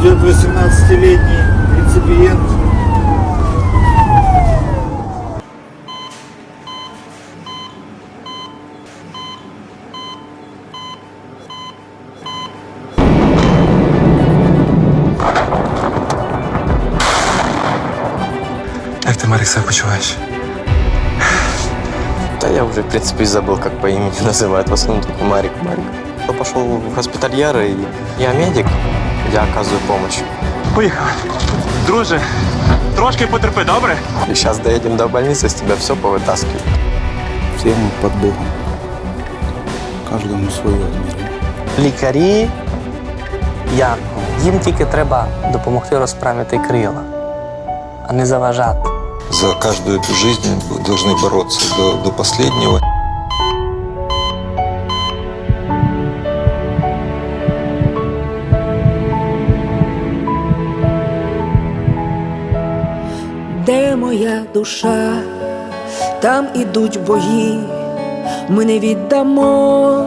18-летний реципиент Як ти, Марік, себе почуваєш? Да я уже, в принципе, и забыл, как по имени называют. В основном только Марик, Марик. Я пошел в госпитальеры, и я медик, я оказываю помощь. Поїхали. Друже, трошки потерпи, добре? И сейчас доедем до больницы, с тебя все повытаскивают. Все мы под Богом. Каждому свое отмерено. Лікарі, як їм тільки треба допомогти розправити крила, а не заважати. За каждую эту жизнь вы должны бороться до, до последнего. Де моя душа, там ідуть бої, ми не віддамо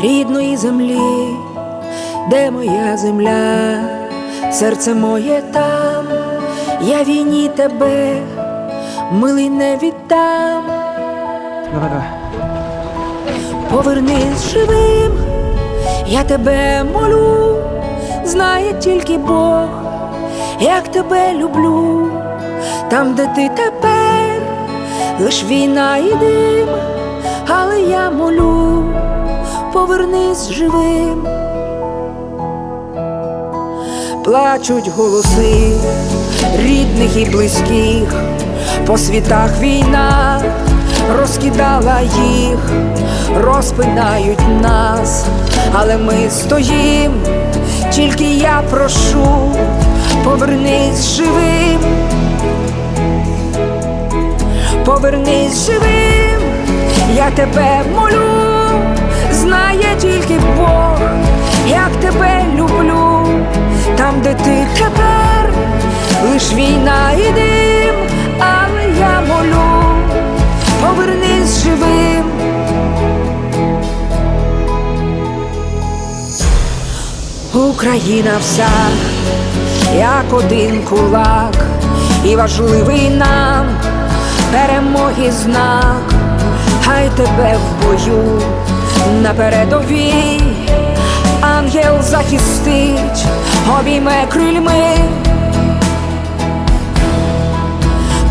рідної землі, де моя земля, серце моє там, я війні тебе, милий не віддам. Давай, давай. Повернись живим, я тебе молю, знає тільки Бог, як тебе люблю, там, де ти тепер, лиш війна і дим, але я молю, повернись живим. Плачуть голоси рідних і близьких, по світах війна розкидала їх, розпинають нас, але ми стоїм, тільки я прошу, повернись живим, повернись живим, я тебе молю, знає тільки Бог, як тебе люблю, там, де ти тепер, лиш війна і дим, але я молю, повернись живим. Україна вся, як один кулак, і важливий нам перемоги знак, хай тебе в бою на передовій, ангел захистить, обійме крильми,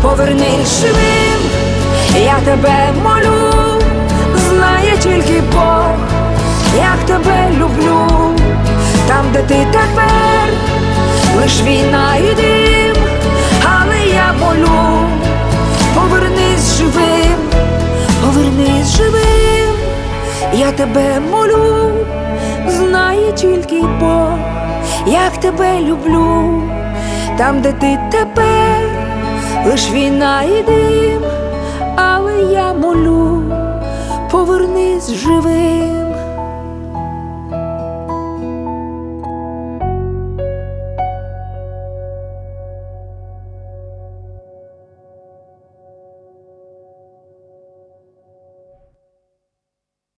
повернись живим, я тебе молю, знає тільки Бог, як тебе люблю, там, де ти тепер, лиш війна і я тебе молю, знає тільки Бог, як тебе люблю, там, де ти тепер, лиш війна і дим, але я молю, повернись живим.